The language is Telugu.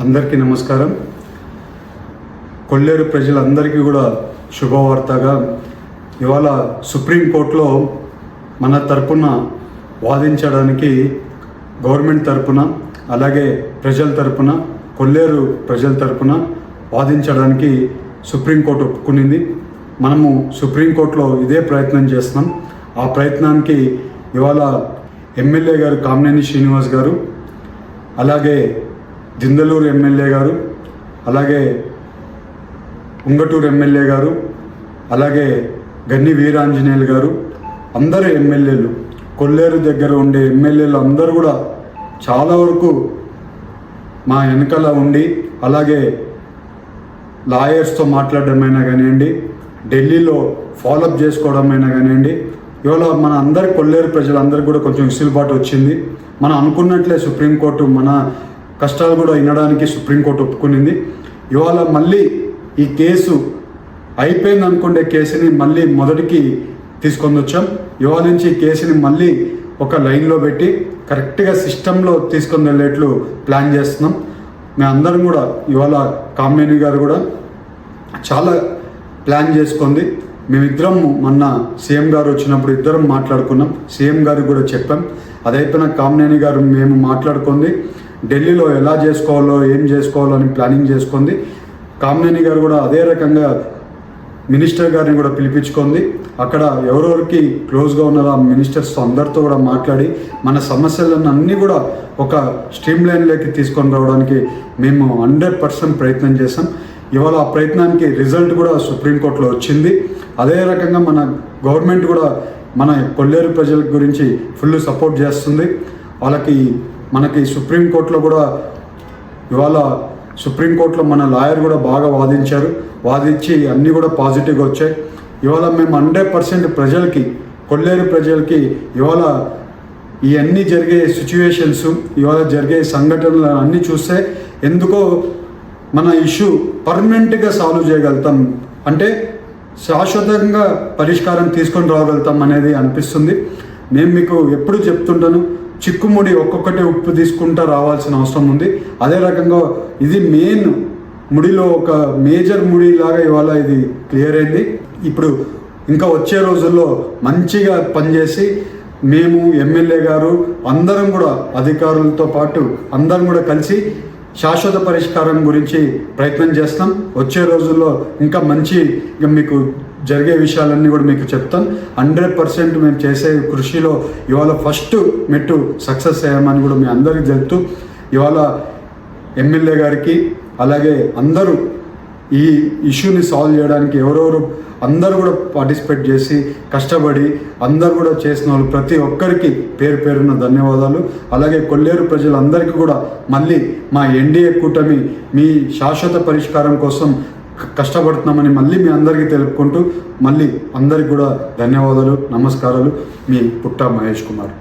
అందరికీ నమస్కారం. కొల్లేరు ప్రజలందరికీ కూడా శుభవార్తగా. ఇవాళ సుప్రీంకోర్టులో మన తరపున వాదించడానికి గవర్నమెంట్ తరపున అలాగే ప్రజల తరపున కొల్లేరు ప్రజల తరపున వాదించడానికి సుప్రీంకోర్టు ఒప్పుకునింది. మనము సుప్రీంకోర్టులో ఇదే ప్రయత్నం చేస్తున్నాం. ఆ ప్రయత్నానికి ఇవాళ ఎమ్మెల్యే గారు కామినేని శ్రీనివాస్ గారు అలాగే జిందలూరు ఎమ్మెల్యే గారు అలాగే ఉంగటూరు ఎమ్మెల్యే గారు అలాగే గన్ని వీరాంజనేయులు గారు అందరు ఎమ్మెల్యేలు కొల్లేరు దగ్గర ఉండే ఎమ్మెల్యేలు అందరూ కూడా చాలా వరకు మా వెనకాల ఉండి అలాగే లాయర్స్తో మాట్లాడడమైనా కానివ్వండి ఢిల్లీలో ఫాలోఅప్ చేసుకోవడమైనా కానివ్వండి ఇవాళ మన అందరి కొల్లేరు ప్రజలందరికీ కూడా కొంచెం విసులుబాటు వచ్చింది. మనం అనుకున్నట్లే సుప్రీంకోర్టు మన కష్టాలు కూడా వినడానికి సుప్రీంకోర్టు ఒప్పుకునింది. ఇవాళ మళ్ళీ ఈ కేసు అయిపోయింది అనుకునే కేసుని మళ్ళీ మొదటికి తీసుకొని వచ్చాం. ఇవాళ నుంచి ఈ కేసుని మళ్ళీ ఒక లైన్లో పెట్టి కరెక్ట్గా సిస్టంలో తీసుకొని వెళ్ళేట్లు ప్లాన్ చేస్తున్నాం. మేము అందరం కూడా ఇవాళ కామినేని గారు కూడా చాలా ప్లాన్ చేసుకుంది. మేమిద్దరం మొన్న సీఎం గారు వచ్చినప్పుడు ఇద్దరం మాట్లాడుకున్నాం. సీఎం గారికి కూడా చెప్పాం. అదైపోయిన కామ్నేని గారు మేము మాట్లాడుకుంది. ఢిల్లీలో ఎలా చేసుకోవాలో ఏం చేసుకోవాలో అని ప్లానింగ్ చేసుకుంది. కామినేని గారు కూడా అదే రకంగా మినిస్టర్ గారిని కూడా పిలిపించుకుంది. అక్కడ ఎవరెవరికి క్లోజ్గా ఉన్నారో ఆ మినిస్టర్స్ అందరితో కూడా మాట్లాడి మన సమస్యలను అన్నీ కూడా ఒక స్ట్రీమ్ లైన్లోకి తీసుకొని రావడానికి మేము హండ్రెడ్ పర్సెంట్ ప్రయత్నం చేసాం ఇవాళ ఆ ప్రయత్నానికి రిజల్ట్ కూడా సుప్రీంకోర్టులో వచ్చింది. అదే రకంగా మన గవర్నమెంట్ కూడా మన కొల్లేరు ప్రజల గురించి ఫుల్ సపోర్ట్ చేస్తుంది. వాళ్ళకి మనకి సుప్రీంకోర్టులో కూడా ఇవాళ సుప్రీంకోర్టులో మన లాయర్ కూడా బాగా వాదించారు. వాదించి అన్నీ కూడా పాజిటివ్గా వచ్చాయి. ఇవాళ మేము హండ్రెడ్ పర్సెంట్ ప్రజలకి కొల్లేరు ప్రజలకి ఇవాళ ఇవన్నీ జరిగే సిచ్యువేషన్స్ ఇవాళ జరిగే సంఘటనలు అన్నీ చూస్తే ఎందుకో మన ఇష్యూ పర్మనెంట్గా సాల్వ్ చేయగలుగుతాం. అంటే శాశ్వతంగా పరిష్కారం తీసుకొని రాగలుగుతాం అనేది అనిపిస్తుంది. నేను మీకు ఎప్పుడు చెప్తుంటాను చిక్కుముడి ఒక్కొక్కటి ఉప్పు తీసుకుంటా రావాల్సిన అవసరం ఉంది. అదే రకంగా ఇది మెయిన్ ముడిలో ఒక మేజర్ ముడి లాగా ఇవాళ ఇది క్లియర్ అయింది. ఇప్పుడు ఇంకా వచ్చే రోజుల్లో మంచిగా పనిచేసి మేము ఎమ్మెల్యే గారు అందరం కూడా అధికారులతో పాటు అందరం కూడా కలిసి శాశ్వత పరిష్కారం గురించి ప్రయత్నం చేస్తాం. వచ్చే రోజుల్లో ఇంకా మంచి మీకు జరిగే విషయాలన్నీ కూడా మీకు చెప్తాను. హండ్రెడ్ పర్సెంట్ మేము చేసే కృషిలో ఇవాళ ఫస్ట్ మెట్టు సక్సెస్ అయ్యామని కూడా మీ అందరికీ తెలుపుతూ ఇవాళ ఎమ్మెల్యే గారికి అలాగే అందరూ ఈ ఇష్యూని సాల్వ్ చేయడానికి ఎవరెవరు అందరూ కూడా పార్టిసిపేట్ చేసి కష్టపడి అందరూ కూడా చేసిన వాళ్ళు ప్రతి ఒక్కరికి పేరు పేరున్న ధన్యవాదాలు. అలాగే కొల్లేరు ప్రజలందరికీ కూడా మళ్ళీ మా ఎన్డీఏ కూటమి మీ శాశ్వత పరిష్కారం కోసం కష్టపడుతున్నామని మళ్ళీ మీ అందరికీ తెలుపుకుంటూ మళ్ళీ అందరికి కూడా ధన్యవాదాలు నమస్కారాలు. మీ పుట్ట మహేష్ కుమార్.